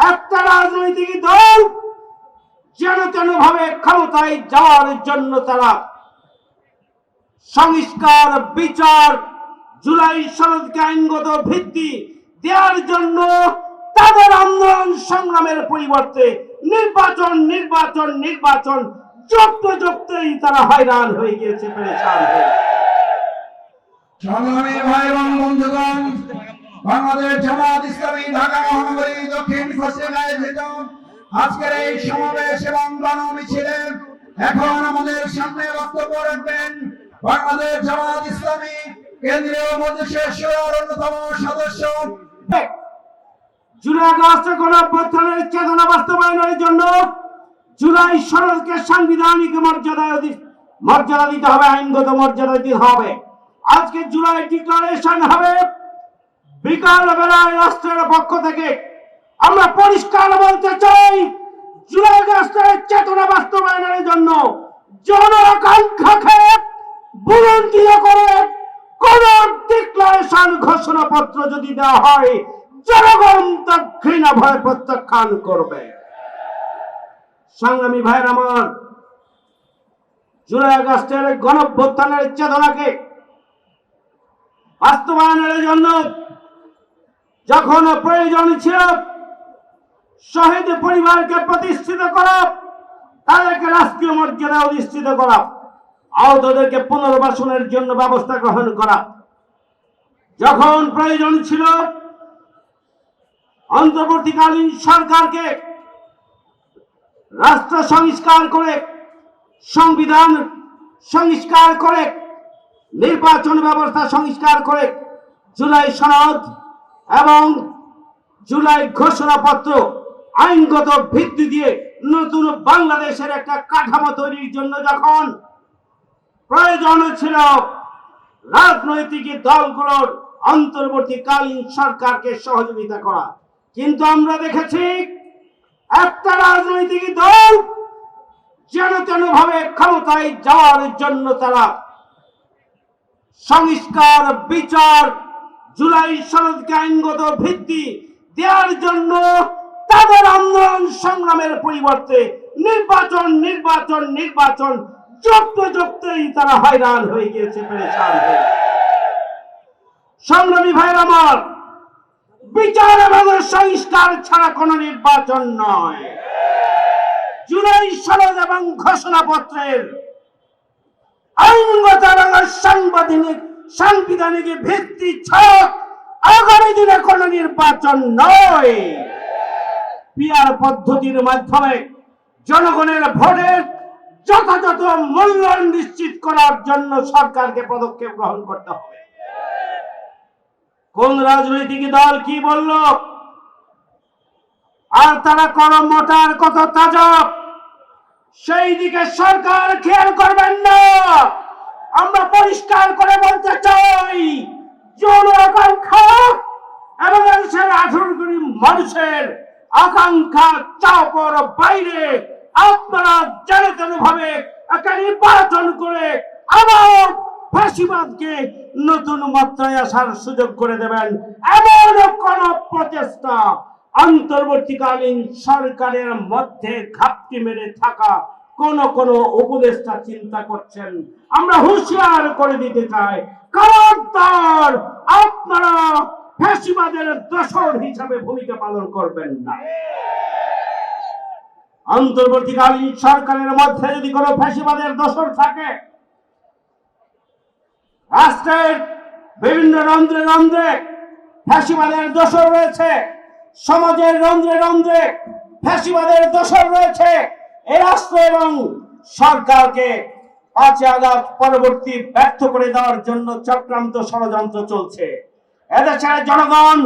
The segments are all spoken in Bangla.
একটা রাজনৈতিক দল যেন তেন ভাবে ক্ষমতায় যাওয়ার জন্য তারা সংস্কার, বিচার, জুলাই সনদকে আইনগত ভিত্তি দেওয়ার জন্য তাদের আন্দোলন সংগ্রামের পরিবর্তে নির্বাচন নির্বাচন নির্বাচন, যুক্ত যুক্তই তারা হয়রান হয়ে গিয়েছে, পরেশান হয়ে সংগ্রামী ভাই বন্ধুগণ বাংলাদেশ জামাত ইসলামী ঢাকা মহানগরী দক্ষিণ পশ্চিম আয়োজিত আজকের এই সমাবেশ এবং গণমিছিলে এখন আমাদের সামনে বক্তব্য রাখবেন বাংলাদেশ জামাত ইসলামী কেন্দ্রীয় মজলিসের অন্যতম সদস্য। জুলাই আগস্টের কোন অভ্যুত্থানের চেতনা বাস্তবায়নের জন্য জুলাই সনদকে সাংবিধানিক মর্যাদায় অধি- মর্যাদা দিতে হবে, আইনগত মর্যাদা দিতে হবে। আজকে জুলাই ডিক্লারেশন হবে বিকাল বেলায় রাষ্ট্রের পক্ষ থেকে আমরা পরিষ্কার বলতে চাই, জুলাই আগস্টের চেতনা বাস্তবায়নের জন্য জন আকাঙ্ক্ষাকে বুলন্দিত করে কোন ডিক্লারেশন ঘোষণাপত্র যদি দেওয়া হয়, জনগণ তা ঘৃণা ভয় প্রত্যাখ্যান করবে। সংগ্রামী ভাইয়ের আমার, জুলাই আগস্টের গণভ্যুত্থানের চেতনাকে বাস্তবায়নের জন্য যখন প্রয়োজন ছিল, শহীদ পরিবারকে প্রতিষ্ঠিত করা, তাদেরকে রাষ্ট্রীয় মর্যাদা অধিষ্ঠিত করা, আহতদেরকে পুনর্বাসনের জন্য ব্যবস্থা গ্রহণ করা। যখন প্রয়োজন ছিল, অন্তর্বর্তীকালীন সরকারকে রাষ্ট্র সংস্কার করে, সংবিধান সংস্কার করে, নির্বাচন ব্যবস্থা সংস্কার করে, জুলাই সনদ এবং জুলাই ঘোষণাপত্র আইনগত ভিত্তি দিয়ে নতুন বাংলাদেশের একটা কাঠামো তৈরির জন্য যখন প্রয়োজন ছিল, রাজনৈতিক দলগুলোর অন্তর্বর্তীকালীন সরকারকে সহযোগিতা করা। কিন্তু আমরা দেখেছি, একটা রাজনৈতিক দল যেন তেন ভাবে ক্ষমতায় যাওয়ার জন্য তারা সংস্কার, বিচার জুলাই সনদকে আইনগত ভিত্তি দেওয়ার জন্য তাদের আন্দোলন সংগ্রামের পরিবর্তে নির্বাচন নির্বাচন নির্বাচন, যুক্ত যুক্তই তারা হয়রান হয়ে গিয়েছে হয়ে সংগ্রামী ভাইয়ের আমার বিচার এবং সংস্কার ছাড়া কোনো নির্বাচন নয়। জুলাই সনদ এবং ঘোষণাপত্রের আইনগত এবং সাংবিধানিক সাংবিধানিক ভিত্তি ছাড়া আগামী দিনে কোনো নির্বাচন নয়। পিয়ার পদ্ধতির মাধ্যমে জনগণের ভোটের যথাযথ মূল্যায়ন নিশ্চিত করার জন্য সরকারকে পদক্ষেপ গ্রহণ করতে হবে। কোন রাজনৈতিক দল কি বলল? আর তারা কত মোটার কত তাজা? সেই দিকে সরকার খেয়াল করবেন না। আমরা পরিষ্কার করে বলতে চাই জন আকাঙ্ক্ষা এবং দেশের আঠারো কোটি মানুষের আকাঙ্ক্ষা চাপর বাইরে আপনারা জনতন ভাবে একটা নির্বাচন করে আবার ফাঁসিবাদকে নতুন মাত্রায় আসার সুযোগ করে দেবেন, এমন কোন প্রচেষ্টা অন্তর্বর্তীকালীন সরকারের মধ্যে ঘাপটি মেরে থাকা কোন কোন উপদেষ্টা চিন্তা করছেন? আমরা হুঁশিয়ার করে দিতে চাই খবরদার আপনারা ফ্যাসিবাদের দোষর হিসাবে ভূমিকা পালন করবেন না। অন্তর্বর্তীকালীন সরকারের মধ্যে যদি কোনো ফ্যাসিবাদের দোষর থাকে, রাষ্ট্রের বিভিন্ন রন্ধ্রে রন্ধ্রে ফ্যাসিবাদের দোষর রয়েছে, সমাজের রন্ধ্রে রন্ধ্রে ফ্যাসিবাদের দোষর রয়েছে। রাষ্ট্র এবং সরকারকে পাঁচই আগস্ট পরবর্তী ব্যর্থ করে দেওয়ার জন্য চক্রান্ত ষড়যন্ত্র চলছে। এদেশের জনগণ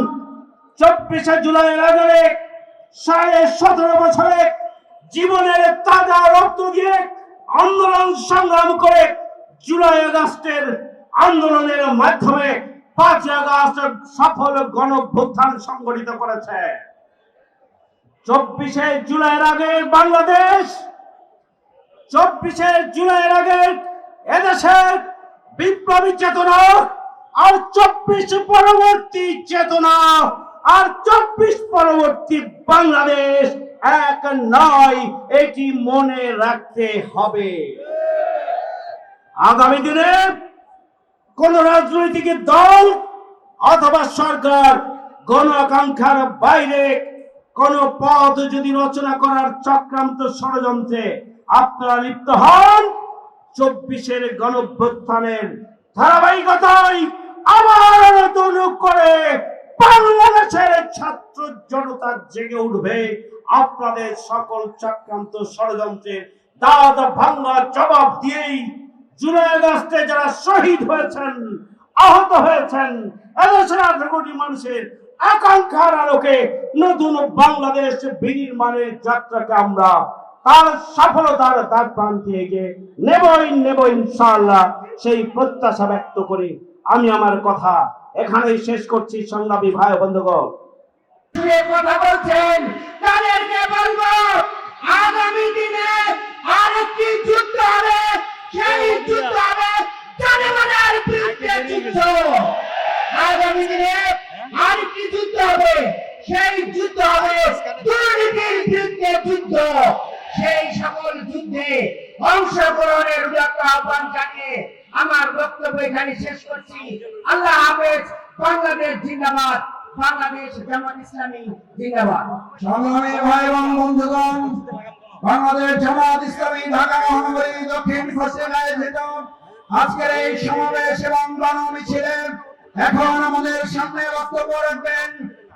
চব্বিশে জুলাই আগে সাড়ে সতেরো বছরে জীবনের তাজা রক্ত দিয়ে আন্দোলন সংগ্রাম করে জুলাই আগস্টের আন্দোলনের মাধ্যমে পাঁচ আগস্ট সফল গণভ্যুত্থান সংগঠিত করেছে। চব্বিশে জুলাইয়ের আগে বাংলাদেশ, চব্বিশে জুলাইয়ের আগে এদেশের বিপ্লবী চেতনা আর চব্বিশ পরবর্তী চেতনা আর চব্বিশ পরবর্তী বাংলাদেশ এক নয়, এটি মনে রাখতে হবে। আগামী দিনে কোন রাজনৈতিক দল অথবা সরকার গণ আকাঙ্ক্ষার বাইরে কোন পদ যদি রচনা করার চক্রান্ত ষড়যন্ত্রে আপনারা লিপ্ত হন, চব্বিশের গণভ্যুত্থানের ধারাবাহিকতায় আবার নতুন করে বাংলাদেশের ছাত্র জনতা জেগে উঠবে। আপনাদের সকল চক্রান্ত ষড়যন্ত্রের দাঁত ভাঙ্গা জবাব দিয়েই জুলাই আগস্টে যারা শহীদ হয়েছেন, আহত হয়েছেন, এদেশের আঠারো মানুষের আকাঙ্ক্ষার আলোকে নতুন বাংলাদেশ বিনির্মাণের যাত্রাকে আমরা তার সফলতার তার প্রান্তে এগিয়ে নেব সেই প্রত্যাশা ব্যক্ত করে। আমি আমার কথা এখানেই শেষ করছি, সংগ্রামী ভাই বন্ধুগণ। কথা বলছেন, তাদেরকে বলব, আগামী দিনে আরেকটি যুদ্ধ হবে। সেই যুদ্ধ হবে বিরুদ্ধে যুদ্ধ। আগামী দিনে আরেকটি যুদ্ধ হবে? সেই যুদ্ধ হবে দুর্নীতির বিরুদ্ধে যুদ্ধ। সেই সকল যুদ্ধে অংশগ্রহণের উদাত্ত আহ্বান জানিয়ে আমার বক্তব্য এখানে শেষ করছি। আল্লাহ হাফেজ, বাংলাদেশ জিন্দাবাদ। বাংলাদেশ জামাত ইসলামী জিন্দাবাদ। সংগ্রামী ভাই এবং বন্ধুগণ, বাংলাদেশ জামাত ইসলামী ঢাকা মহানগরী দক্ষিণ পশ্চিম আয়োজিত আজকের এই সমাবেশ এবং গণমিছিলে এখন আমাদের সামনে বক্তব্য রাখবেন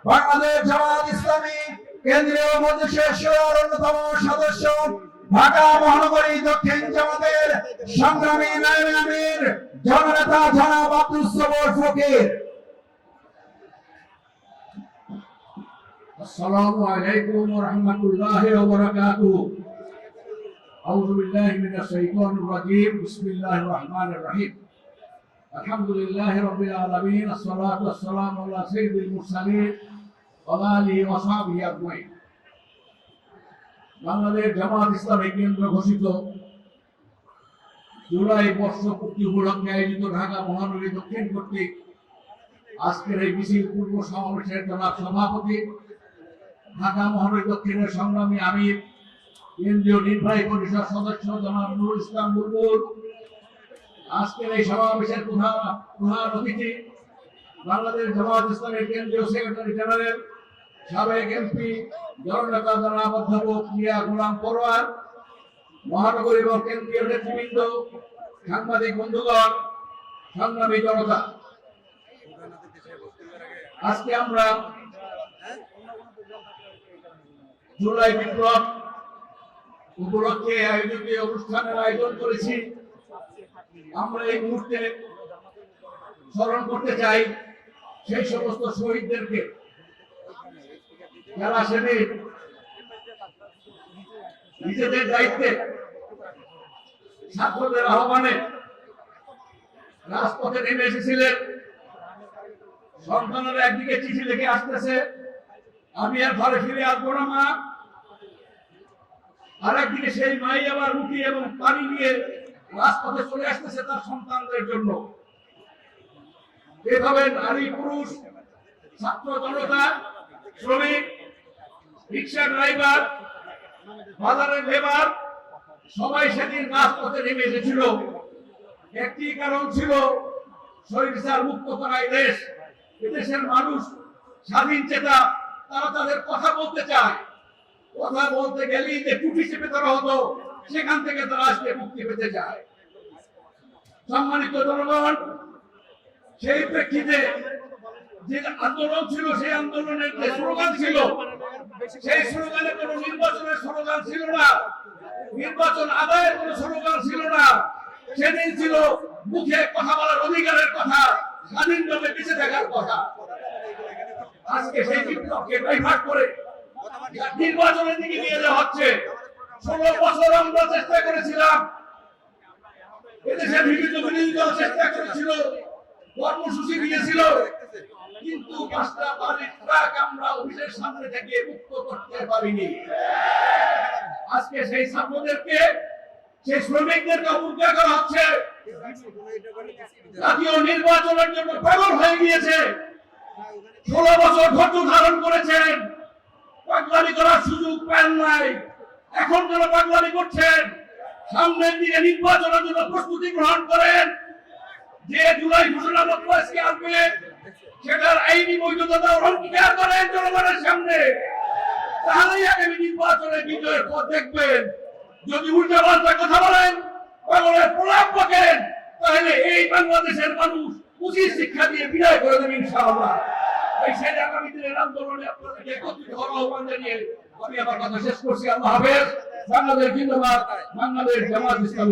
বাংলাদেশ জামাত ইসলামী কেন্দ্রীয় মজলিসের অন্যতম সদস্য ঢাকা মহানগরী দক্ষিণ জামাতের সংগ্রামী নায়েব আমির, জননেতা জনাব আব্দুল সবর ফকির। আসসালামু আলাইকুম ওয়া রাহমাতুল্লাহি ওয়া বারাকাতুহু। আউযু বিল্লাহি মিনাশ শাইতানির রাজীম। বিসমিল্লাহির রহমানির রহিম। الحمد لله رب العالمين الصلاة والسلام على سيد المرسلين وعلى آله وصحبه أجمعين বাংলাদেশ জামাত ইসলামী কেন্দ্র ঘোষিত জুলাই বর্ষ পূর্তি উপলক্ষে আয়োজিত ঢাকা মহানগরী দক্ষিণ কর্তৃক আজকের এই মিছিল পূর্ব সমাবেশের জনাব সভাপতি ঢাকা মহানগরী দক্ষিণের সংগ্রামী আমির কেন্দ্রীয় নির্বাহী পরিষদ সদস্য জনাব নুরুল ইসলাম বুলবুল আজকের এই সমাবেশের প্রধান প্রধান অতিথি বাংলাদেশ জামাত ইসলামের কেন্দ্রীয় সেক্রেটারি জেনারেল, সাবেক এমপি, জননেতা জনাব অধ্যাপক মিয়া গোলাম পরোয়ার মহানগরী এবং কেন্দ্রীয় নেতৃবৃন্দ, সাংবাদিক বন্ধুগণ, সংগ্রামী জনতা। আজকে আমরা জুলাই বিপ্লব উপলক্ষে আয়োজিত অনুষ্ঠানের আয়োজন করেছি। আমরা এই মুহূর্তে স্মরণ করতে চাই সেই সমস্ত শহীদদেরকে। যারা সেদিন নিজেদের দায়িত্বে ছাত্রদের আহ্বানে রাজপথে নেমে এসেছিলেন, সন্তানেরা একদিকে চিঠি লিখে আসতেছে, আমি আর ঘরে ফিরে আসব না, মা। আর একদিকে সেই মাই আবার রুটি এবং পানি নিয়ে রাজপথে চলে আসতেছে তার সন্তানদের জন্য। এভাবে নারী, পুরুষ, ছাত্র জনতা, শ্রমিক, রিক্সা ড্রাইভার বাজারের লেবার, সবাই সেদিন রাজপথে নেমে এসেছিল। একটি কারণ ছিল শরীর মুক্ত করাই দেশ। এদেশের মানুষ স্বাধীন চেতা, তারা তাদের কথা বলতে চায়। কথা বলতে গেলেই যে টুপি চেপে তারা হতো। সেখান থেকে তারা আজকে মুক্তি পেতে চায়। সম্মানিত জনগণ, সেই প্রেক্ষিতে যে আন্দোলন ছিল, সেই আন্দোলনের যে স্লোগান ছিল, সেই স্লোগানে কোনো নির্বাচনের স্লোগান ছিল না। নির্বাচন আদায়ের কোনো স্লোগান ছিল না। সেদিন ছিল মুখে কথা বলার অধিকারের কথা স্বাধীনভাবে বেঁচে থাকার কথা। আজকে সেই বিপ্লবকে ডাইভার্ট করে নির্বাচনের দিকে নিয়ে যাওয়া হচ্ছে। ষোলো বছর আমরা চেষ্টা করেছিলাম। এদেশের বিভিন্ন বিরোধী দল চেষ্টা করেছিল, কর্মসূচি দিয়েছিল। কিন্তু পাঁচটা বাড়ির ট্রাক আমরা অফিসের সামনে থেকে মুক্ত করতে পারিনি। আজকে সেই ছাত্রদেরকে, সেই শ্রমিকদেরকে অবজ্ঞা করা হচ্ছে। জাতীয় নির্বাচনের জন্য পাগল হয়ে গিয়েছে। ষোলো বছর ধৈর্য ধারণ করেছেন। পাগলামি করার সুযোগ পান নাই। এখন যারা পাগলামি করছেন, সামনের দিকে নির্বাচনের জন্য প্রস্তুতি গ্রহণ করেন। যে জুলাই ঘোষণাপত্র আজকে আসবে, সেটার আইনি বৈধতা অঙ্গীকার করেন জনগণের সামনে। তাহলেই আগামী নির্বাচনে বিজয়ের পথ দেখবেন। যদি উল্টা পাল্টা কথা বলেন, পাগলের প্রলাপ বকেন, তাহলে এই বাংলাদেশের মানুষ উচিত শিক্ষা দিয়ে বিদায় করে দেবে ইনশাআল্লাহ। এই সেই আগামী দিনের আন্দোলনে আপনাদেরকে একত্রিত হওয়ার আহ্বান জানিয়ে আমি আমার কথা শেষ করছি আল্লাহ হাফেজ। বাংলাদেশ জিন্দাবাদ বাংলাদেশ জামাত ইসলামী।